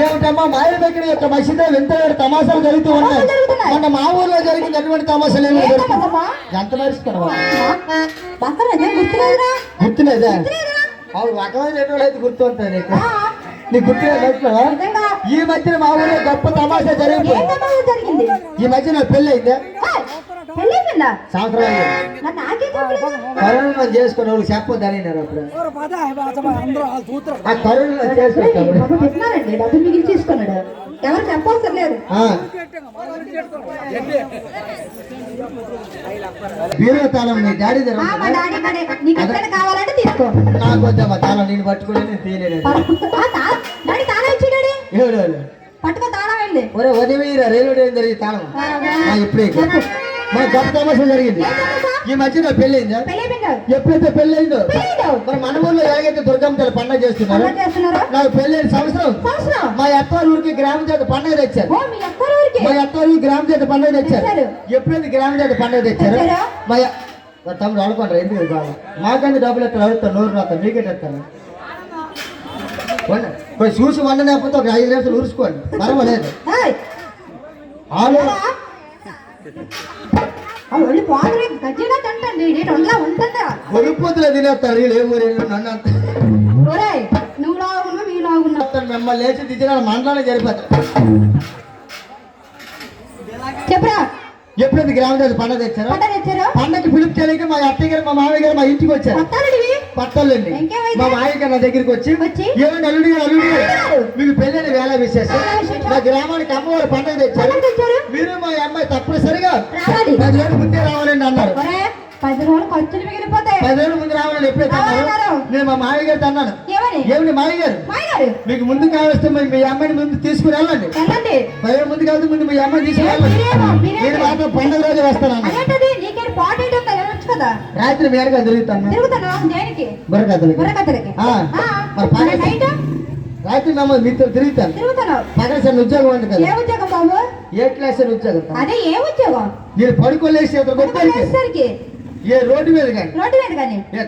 ఏమిటమ్మా? మాయ దగ్గర యొక్క మసీదు వింత తమాషాలు జరుగుతూ ఉన్నాయి. మొన్న మా ఊర్లో జరిగిన అటువంటి తమాషాలు ఏమి? ఎంత మరిస్తున్నావా గుర్తులేదా? అవును రకమైన అయితే నీకు. నీకు గుర్తులేదు ఈ మధ్యన మా ఊర్లో గొప్ప తమాషా జరిగింది? ఈ మధ్య నాకు పెళ్ళి అయిందా కరోనా వాళ్ళు చెప్పొద్దని అప్పుడు. ఆ కరోనా డబ్బులు మిగిలి చేసుకున్నాడు ఎవరు చెప్పవసరం లేదు. తాళం మీ డాడీ నీకు ఎక్కడ కావాలంటే తీసుకో. నాకు వద్దమ్మా తాళం నేను పట్టుకుని నేను తీయలేదు ఆ, తా- డాడీ తాళం ఇచ్చి డాడీ. ఏడు పట్టుకో తాళం వెళ్ళి ఒరే రైల్వే తాళం. ఇప్పుడే మన గొప్ప తమాషా జరిగింది? ఈ మధ్య నా పెళ్ళి అయిందా ఎప్పుడైతే పెళ్ళైందో? మరి మన ఊర్లో ఎలాగైతే దుర్గమ్మ తల్లి పండుగ చేస్తున్నారు. నాకు పెళ్ళైన సంవత్సరం సంవత్సరం? మా అత్తవారి ఊరికి గ్రామ చేత పండుగ తెచ్చారు. మీ మా ఊరికి గ్రామ చేత పండుగ తెచ్చారు. ఎప్పుడైతే గ్రామ చేత పండుగ తెచ్చారు? మా మా తమ్ముడు అనుకుంటారు ఎందుకు కావాలి మాకంటే డబ్బులు ఎక్కడ అడుగుతాను నూరు రాత మీకే తెస్తాను వండ- కొంచెం చూసి వండలేకపోతే ఒక ఐదు నిమిషాలు ఊరుసుకోండి పర్వాలేదు ఆలో ఒళ్ళు పోతలే గట్టిగా తింటండి నేను ఒళ్ళ ఉంటుందా గొలుపుతులు తినేస్తాడు వీళ్ళు ఏమో నన్ను అంత. ఒరేయ్ నువ్వు మిమ్మల్ని లేచి దిగిన మండలాన్ని జరిపోతారు చెప్పరా? ఎప్పుడైతే గ్రామ పండుగ తెచ్చారో పట్ట తెచ్చారు? పండగకి పిలుపు చేయడానికి మా అత్తయ్య గారు మా మామయ్య గారు మా ఇంటికి వచ్చారు. పట్టాలండి? మా గారు నా దగ్గరికి వచ్చి? ఏమండి అల్లుడి అల్లుడి మీకు పెళ్ళైన వేళ విశేషం? నా గ్రామానికి అమ్మవారు పండుగ తెచ్చారు. మీరు మా అమ్మాయి తప్పనిసరిగా పది రోజుల ముందే రావాలండి అన్నారు. పది రోజులు ఖర్చులు మిగిలిపోతాయి. పది రోజుల ముందు రావాలని ఎప్పుడైతే. నేను మా మామయ్య గారితో అన్నాను. ఏమని? ఏమిటి మామయ్య గారు మీకు ముందు కావస్తే మరి మీ అమ్మాయిని ముందు తీసుకుని వెళ్ళండి. పది రోజుల ముందు కాదు ముందు మీ అమ్మాయిని తీసుకుని వెళ్ళండి. నేను మాత్రం పండుగ రోజు వస్తాను కదా? రాత్రి మేడగా తిరుగుతాను. తిరుగుతాను? దేనికి? బుర్రకథలకి బుర్రకథలకి ఆ, ఆ, మరి మరి పగలు- నైట్? రాత్రి మేము మీతో తిరుగుతాను తిరుగుతాను. పగల సార్ ఉద్యోగం ఉంది ఏ కదా ఉద్యోగం బాబు? ఏ క్లాస్ ఉద్యోగం అదే ఏ ఉద్యోగం? నేను పడుకోలేసి అతను ఏ రోడ్డు మీద కానీ? రోడ్డు మీద కానీ? ఏ